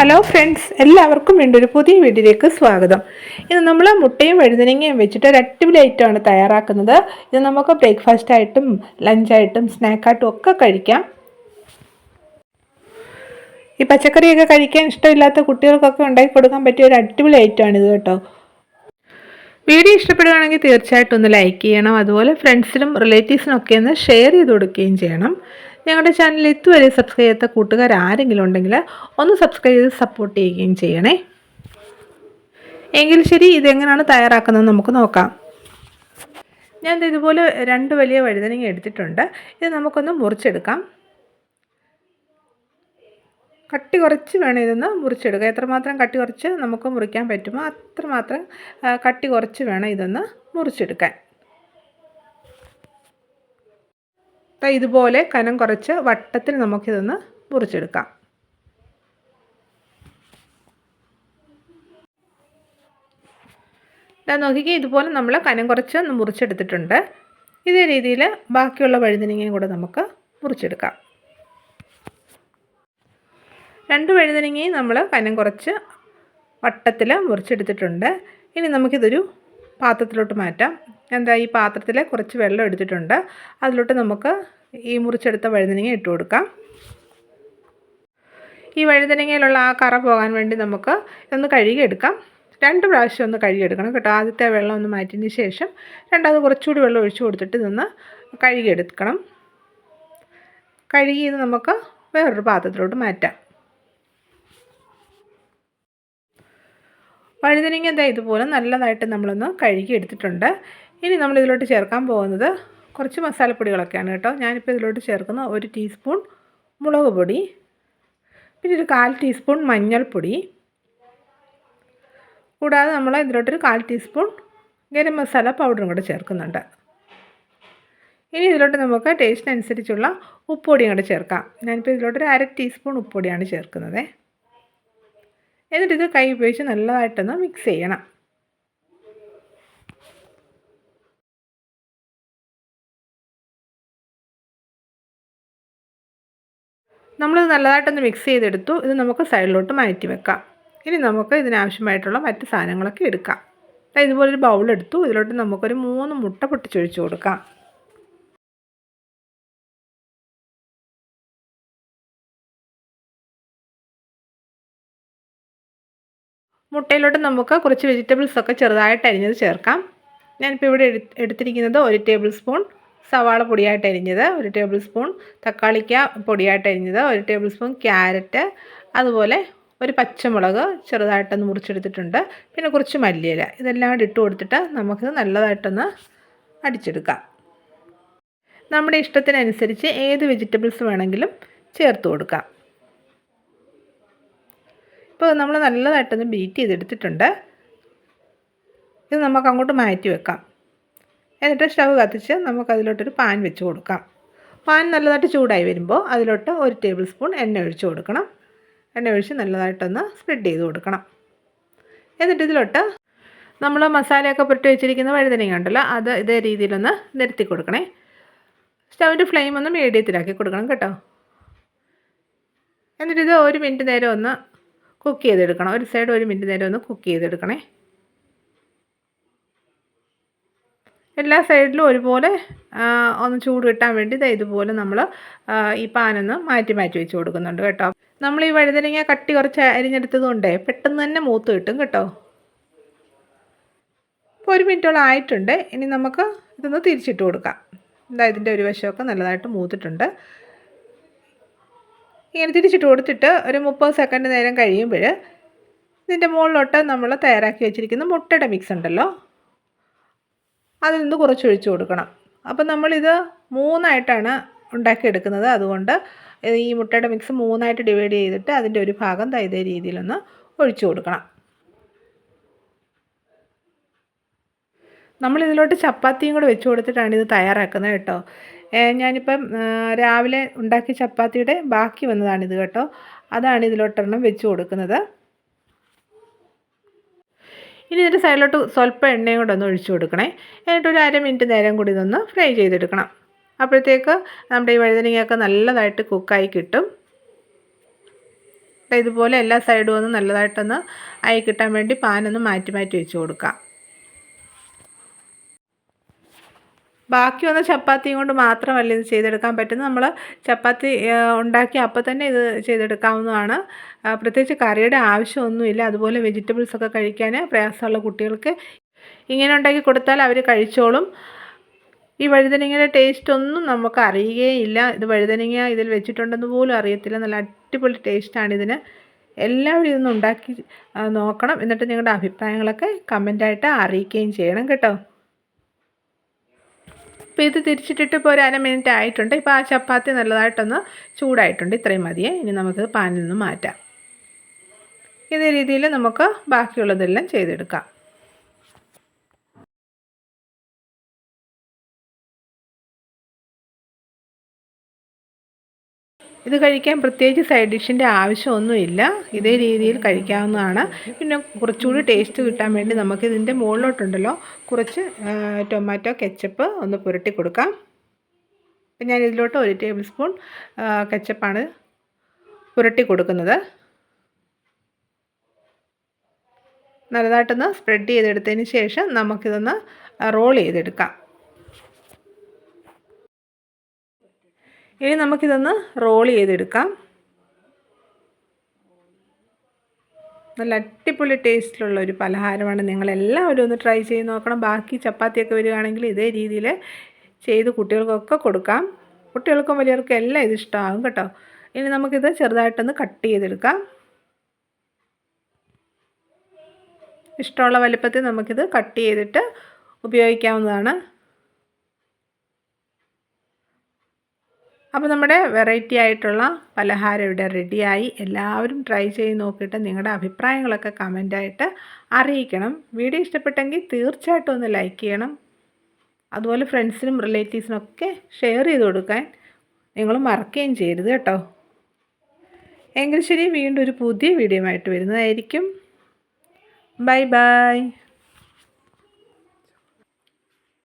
Hello friends എല്ലാവർക്കും വീണ്ടും ഒരു പുതിയ വീഡിയോയിലേക്ക് സ്വാഗതം. ഇത് നമ്മൾ മുട്ടയും വഴുതനങ്ങയും വെച്ചിട്ട് ഒരു അടിപൊളി ഐറ്റമാണ് തയ്യാറാക്കുന്നത്. ഇത് നമുക്ക് ബ്രേക്ക്ഫാസ്റ്റ് ആയിട്ടും ലഞ്ചായിട്ടും സ്നാക്കായിട്ടും ഒക്കെ കഴിക്കാം. ഈ പച്ചക്കറിയൊക്കെ കഴിക്കാൻ ഇഷ്ടമില്ലാത്ത കുട്ടികൾക്കൊക്കെ ഉണ്ടാക്കി കൊടുക്കാൻ പറ്റിയ ഒരു അടിപൊളി ഐറ്റമാണിത് കേട്ടോ. വീഡിയോ ഇഷ്ടപ്പെടുകയാണെങ്കിൽ തീർച്ചയായിട്ടും ഒന്ന് ലൈക്ക് ചെയ്യണം. അതുപോലെ ഫ്രണ്ട്സിനും റിലേറ്റീവ്സിനും ഒക്കെ ഒന്ന് ഷെയർ ചെയ്ത് കൊടുക്കുകയും ചെയ്യണം. ഞങ്ങളുടെ ചാനൽ ഇതുവരെ സബ്സ്ക്രൈബ് ചെയ്യാത്ത കൂട്ടുകാർ ആരെങ്കിലും ഉണ്ടെങ്കിൽ ഒന്ന് സബ്സ്ക്രൈബ് ചെയ്ത് സപ്പോർട്ട് ചെയ്യുകയും ചെയ്യണേ. എങ്കിൽ ശരി ഇതെങ്ങനെയാണ് തയ്യാറാക്കുന്നത് നമുക്ക് നോക്കാം. ഞാൻ ഇതുപോലെ രണ്ട് വലിയ വഴുതനങ്ങ എടുത്തിട്ടുണ്ട്. ഇത് നമുക്കൊന്ന് മുറിച്ചെടുക്കാം. കട്ടി കുറച്ച് വേണം ഇതൊന്ന് മുറിച്ചെടുക്കുക എത്രമാത്രം കട്ടി കുറച്ച് നമുക്ക് മുറിക്കാൻ പറ്റുമോ? അത്രമാത്രം കട്ടി കുറച്ച് വേണം ഇതൊന്ന് മുറിച്ചെടുക്കാൻ. ദാ ഇതുപോലെ കനം കുറച്ച് വട്ടത്തിൽ നമുക്കിതൊന്ന് മുറിച്ചെടുക്കാം. ഇതാ നോക്കിക്കേ ഇതുപോലെ നമ്മൾ കനം കുറച്ച് ഒന്ന് മുറിച്ചെടുത്തിട്ടുണ്ട്. ഇതേ രീതിയിൽ ബാക്കിയുള്ള വഴുതനങ്ങയും കൂടെ നമുക്ക് മുറിച്ചെടുക്കാം. രണ്ട് വഴുതനങ്ങയും നമ്മൾ കനം കുറച്ച് വട്ടത്തിൽ മുറിച്ചെടുത്തിട്ടുണ്ട്. ഇനി നമുക്കിതൊരു പാത്രത്തിലോട്ട് മാറ്റാം. എന്താ ഈ പാത്രത്തിൽ കുറച്ച് വെള്ളം എടുത്തിട്ടുണ്ട്. അതിലോട്ട് നമുക്ക് ഈ മുറിച്ചെടുത്ത വഴുതനങ്ങ ഇട്ട് കൊടുക്കാം. ഈ വഴുതനങ്ങയിലുള്ള ആ കറ പോകാൻ വേണ്ടി നമുക്ക് ഒന്ന് കഴുകിയെടുക്കാം. രണ്ട് പ്രാവശ്യം ഒന്ന് കഴുകിയെടുക്കണം കേട്ടോ. ആദ്യത്തെ വെള്ളം ഒന്ന് മാറ്റിയതിന് ശേഷം രണ്ടാമത് കുറച്ചുകൂടി വെള്ളം ഒഴിച്ചു കൊടുത്തിട്ട് ഇതൊന്ന് കഴുകിയെടുക്കണം. കഴുകി ഇത് നമുക്ക് വേറൊരു പാത്രത്തിലോട്ട് മാറ്റാം. വഴുതനങ്ങ എന്താ ഇതുപോലെ നല്ലതായിട്ട് നമ്മളൊന്ന് കഴുകി എടുത്തിട്ടുണ്ട്. ഇനി നമ്മൾ ഇതിലോട്ട് ചേർക്കാൻ പോകുന്നത് കുറച്ച് മസാലപ്പൊടികളൊക്കെയാണ് കേട്ടോ. ഞാനിപ്പോൾ ഇതിലോട്ട് ചേർക്കുന്ന ഒരു ടീസ്പൂൺ മുളക് പൊടി പിന്നെ ഒരു കാൽ ടീസ്പൂൺ മഞ്ഞൾപ്പൊടി. കൂടാതെ നമ്മൾ ഇതിലോട്ടൊരു കാൽ ടീസ്പൂൺ ഗരം മസാല പൗഡറും കൂടെ ചേർക്കുന്നുണ്ട്. ഇനി ഇതിലോട്ട് നമുക്ക് ടേസ്റ്റിനനുസരിച്ചുള്ള ഉപ്പൊടിയും കൂടെ ചേർക്കാം. ഞാനിപ്പോൾ ഇതിലോട്ടൊരു അര ടീസ്പൂൺ ഉപ്പൊടിയാണ് ചേർക്കുന്നത്. എന്നിട്ട് ഇത് കൈ ഉപയോഗിച്ച് നല്ലതായിട്ടൊന്ന് മിക്സ് ചെയ്യണം. നമ്മളിത് നല്ലതായിട്ടൊന്ന് മിക്സ് ചെയ്തെടുത്തു. ഇത് നമുക്ക് സൈഡിലോട്ട് മാറ്റി വെക്കാം. ഇനി നമുക്ക് ഇതിനാവശ്യമായിട്ടുള്ള മറ്റ് സാധനങ്ങളൊക്കെ എടുക്കാം. ഇതുപോലൊരു ബൗളെടുത്തു ഇതിലോട്ട് നമുക്കൊരു മൂന്ന് മുട്ട പൊട്ടിച്ചൊഴിച്ച് കൊടുക്കാം. മുട്ടയിലോട്ട് നമുക്ക് കുറച്ച് വെജിറ്റബിൾസ് ഒക്കെ ചെറുതായിട്ട് അരിഞ്ഞത് ചേർക്കാം. ഞാനിപ്പോൾ ഇവിടെ എടു എടുത്തിരിക്കുന്നത് ഒരു ടേബിൾ സ്പൂൺ സവാള പൊടിയായിട്ട് അരിഞ്ഞത് ഒരു ടേബിൾ സ്പൂൺ തക്കാളിക്ക പൊടിയായിട്ട് അരിഞ്ഞത് ഒരു ടേബിൾ സ്പൂൺ ക്യാരറ്റ് അതുപോലെ ഒരു പച്ചമുളക് ചെറുതായിട്ടൊന്ന് മുറിച്ചെടുത്തിട്ടുണ്ട്. പിന്നെ കുറച്ച് മല്ലിയില ഇതെല്ലാം കൂടി ഇട്ട് കൊടുത്തിട്ട് നമുക്ക് നല്ലതായിട്ടൊന്ന് അടിച്ചെടുക്കാം. നമ്മുടെ ഇഷ്ടത്തിനനുസരിച്ച് ഏത് വെജിറ്റബിൾസ് വേണമെങ്കിലും ചേർത്ത് കൊടുക്കാം. ഇപ്പോൾ നമ്മൾ നല്ലതായിട്ടൊന്ന് ബീറ്റ് ചെയ്തെടുത്തിട്ടുണ്ട്. ഇത് നമുക്ക് അങ്ങോട്ട് മാറ്റി വെക്കാം. എന്നിട്ട് സ്റ്റവ് കത്തിച്ച് നമുക്കതിലോട്ടൊരു പാൻ വെച്ച് കൊടുക്കാം. പാൻ നല്ലതായിട്ട് ചൂടായി വരുമ്പോൾ അതിലോട്ട് ഒരു ടേബിൾ സ്പൂൺ എണ്ണ ഒഴിച്ച് കൊടുക്കണം. എണ്ണ ഒഴിച്ച് നല്ലതായിട്ടൊന്ന് സ്പ്രെഡ് ചെയ്ത് കൊടുക്കണം. എന്നിട്ട് ഇതിലോട്ട് നമ്മൾ മസാലയൊക്കെ പുരട്ടി വെച്ചിരിക്കുന്ന വഴുതനങ്ങ ഉണ്ടല്ലോ അത് ഇതേ രീതിയിലൊന്ന് നിരത്തി കൊടുക്കണേ. സ്റ്റവിന്റെ ഫ്ലെയിം ഒന്ന് മീഡിയത്തിലാക്കി കൊടുക്കണം കേട്ടോ. എന്നിട്ട് ഒരു മിനിറ്റ് നേരം ഒന്ന് കുക്ക് ചെയ്തെടുക്കണം. ഒരു സൈഡ് ഒരു മിനിറ്റ് നേരം ഒന്ന് കുക്ക് ചെയ്തെടുക്കണേ. എല്ലാ സൈഡിലും ഒരുപോലെ ഒന്ന് ചൂട് കിട്ടാൻ വേണ്ടി ഇത് ഇതുപോലെ നമ്മൾ ഈ പാനൊന്ന് മാറ്റി മാറ്റി വെച്ച് കൊടുക്കുന്നുണ്ട് കേട്ടോ. നമ്മൾ ഈ വഴുതനങ്ങ കട്ടി കുറച്ച് അരിഞ്ഞെടുത്തത് കൊണ്ടേ പെട്ടെന്ന് തന്നെ മൂത്ത് കിട്ടും കേട്ടോ. ഇപ്പോൾ ഒരു മിനിറ്റോളം ആയിട്ടുണ്ട്. ഇനി നമുക്ക് ഇതൊന്ന് തിരിച്ചിട്ട് കൊടുക്കാം. എന്താ ഇതിന്റെ ഒരു വശമൊക്കെ നല്ലതായിട്ട് മൂത്തിട്ടുണ്ട്. ഇങ്ങനെ തിരിച്ചിട്ട് കൊടുത്തിട്ട് ഒരു മുപ്പത് സെക്കൻഡ് നേരം കഴിയുമ്പോൾ ഇതിന്റെ മുകളിലോട്ട് നമ്മൾ തയ്യാറാക്കി വെച്ചിരിക്കുന്ന മുട്ടയുടെ മിക്സ് ഉണ്ടല്ലോ. അതിൽ നിന്ന് കുറച്ച് ഒഴിച്ചു കൊടുക്കണം. അപ്പം നമ്മളിത് മൂന്നായിട്ടാണ് ഉണ്ടാക്കിയെടുക്കുന്നത്. അതുകൊണ്ട് ഈ മുട്ടയുടെ മിക്സ് മൂന്നായിട്ട് ഡിവൈഡ് ചെയ്തിട്ട് അതിന്റെ ഒരു ഭാഗം ഇതേ രീതിയിലൊന്ന് ഒഴിച്ചു കൊടുക്കണം. നമ്മളിതിലോട്ട് ചപ്പാത്തിയും കൂടെ വെച്ച് കൊടുത്തിട്ടാണ് ഇത് തയ്യാറാക്കുന്നത് കേട്ടോ. ഞാനിപ്പം രാവിലെ ഉണ്ടാക്കിയ ചപ്പാത്തിയുടെ ബാക്കി വന്നതാണിത് കേട്ടോ. അതാണ് ഇതിലോട്ടെണ്ണം വെച്ച് കൊടുക്കുന്നത്. ഇനി ഇതിന്റെ സൈഡിലോട്ട് സ്വല്പം എണ്ണയും കൂടെ ഒന്ന് ഒഴിച്ചു കൊടുക്കണേ. എന്നിട്ട് ഒരു അര മിനിറ്റ് നേരം കൂടി ഇതൊന്ന് ഫ്രൈ ചെയ്തെടുക്കണം. അപ്പോഴത്തേക്ക് നമ്മുടെ ഈ വഴുതനങ്ങയൊക്കെ നല്ലതായിട്ട് കുക്കായി കിട്ടും. ഇതുപോലെ എല്ലാ സൈഡും ഒന്ന് നല്ലതായിട്ടൊന്ന് ആയി കിട്ടാൻ വേണ്ടി പാനൊന്ന് മാറ്റി മാറ്റി വെച്ച് കൊടുക്കാം. ബാക്കി വന്ന ചപ്പാത്തിയും കൊണ്ട് മാത്രമല്ല ഇത് ചെയ്തെടുക്കാൻ പറ്റുന്നത്. നമ്മൾ ചപ്പാത്തി ഉണ്ടാക്കി അപ്പോൾ തന്നെ ഇത് ചെയ്തെടുക്കാവുന്നതാണ്. പ്രത്യേകിച്ച് കറിയുടെ ആവശ്യമൊന്നുമില്ല. അതുപോലെ വെജിറ്റബിൾസ് ഒക്കെ കഴിക്കാൻ പ്രയാസമുള്ള കുട്ടികൾക്ക് ഇങ്ങനെ ഉണ്ടാക്കി കൊടുത്താൽ അവർ കഴിച്ചോളും. ഈ വഴുതനങ്ങയുടെ ടേസ്റ്റ് ഒന്നും നമുക്ക് അറിയുകയില്ല. ഇത് വഴുതനങ്ങ ഇതിൽ വെച്ചിട്ടുണ്ടെന്ന് പോലും അറിയത്തില്ല. നല്ല അടിപൊളി ടേസ്റ്റാണ് ഇതിന്. എല്ലാവരും ഇതൊന്ന് ഉണ്ടാക്കി നോക്കണം. എന്നിട്ട് നിങ്ങളുടെ അഭിപ്രായങ്ങളൊക്കെ കമന്റായിട്ട് അറിയിക്കുകയും ചെയ്യണം കേട്ടോ. അപ്പോൾ ഇത് തിരിച്ചിട്ടിട്ട് ഇപ്പോൾ ഒരു അര മിനിറ്റ് ആയിട്ടുണ്ട്. ഇപ്പോൾ ആ ചപ്പാത്തി നല്ലതായിട്ടൊന്ന് ചൂടായിട്ടുണ്ട്. ഇത്രയും മതിയേ. ഇനി നമുക്ക് പാനിൽ നിന്ന് മാറ്റാം. ഇതേ രീതിയിൽ നമുക്ക് ബാക്കിയുള്ളതെല്ലാം ചെയ്തെടുക്കാം. ഇത് കഴിക്കാൻ പ്രത്യേകിച്ച് സൈഡ് ഡിഷിന്റെ ആവശ്യമൊന്നുമില്ല. ഇതേ രീതിയിൽ കഴിക്കാവുന്നതാണ്. പിന്നെ കുറച്ചുകൂടി ടേസ്റ്റ് കിട്ടാൻ വേണ്ടി നമുക്ക് ഇതിന്റെ മുകളിലോട്ടുണ്ടല്ലോ. കുറച്ച് ടൊമാറ്റോ കെച്ചപ്പ് ഒന്ന് പുരട്ടി കൊടുക്കാം. അപ്പം ഞാൻ ഇതിലോട്ട് ഒരു ടേബിൾ സ്പൂൺ കെച്ചപ്പാണ് പുരട്ടി കൊടുക്കുന്നത്. നല്ലതായിട്ടൊന്ന് സ്പ്രെഡ് ചെയ്തെടുത്തതിന് ശേഷം നമുക്കിതൊന്ന് റോൾ ചെയ്തെടുക്കാം. ഇനി നമുക്കിതൊന്ന് റോൾ ചെയ്തെടുക്കാം. നല്ല അടിപൊളി ടേസ്റ്റിലുള്ള ഒരു പലഹാരമാണ്. നിങ്ങളെല്ലാവരും ഒന്ന് ട്രൈ ചെയ്ത് നോക്കണം. ബാക്കി ചപ്പാത്തിയൊക്കെ വരികയാണെങ്കിൽ ഇതേ രീതിയിൽ ചെയ്ത് കുട്ടികൾക്കൊക്കെ കൊടുക്കാം. കുട്ടികൾക്കും വലിയവർക്കും എല്ലാം ഇത് ഇഷ്ടമാകും കേട്ടോ. ഇനി നമുക്കിത് ചെറുതായിട്ടൊന്ന് കട്ട് ചെയ്തെടുക്കാം. ഇഷ്ടമുള്ള വലിപ്പത്തിൽ നമുക്കിത് കട്ട് ചെയ്തിട്ട് ഉപയോഗിക്കാവുന്നതാണ്. അപ്പോൾ നമ്മുടെ വെറൈറ്റി ആയിട്ടുള്ള പലഹാരം ഇവിടെ റെഡിയായി എല്ലാവരും ട്രൈ ചെയ്ത് നോക്കിയിട്ട് നിങ്ങളുടെ അഭിപ്രായങ്ങളൊക്കെ കമന്റായിട്ട് അറിയിക്കണം. വീഡിയോ ഇഷ്ടപ്പെട്ടെങ്കിൽ തീർച്ചയായിട്ടും ഒന്ന് ലൈക്ക് ചെയ്യണം. അതുപോലെ ഫ്രണ്ട്സിനും റിലേറ്റീവ്സിനൊക്കെ ഷെയർ ചെയ്ത് കൊടുക്കാൻ നിങ്ങൾ മറക്കുകയും ചെയ്യരുത് കേട്ടോ. എങ്കിൽ ശരി വീണ്ടും ഒരു പുതിയ വീഡിയോ ആയിട്ട് വരുന്നതായിരിക്കും. Bye bye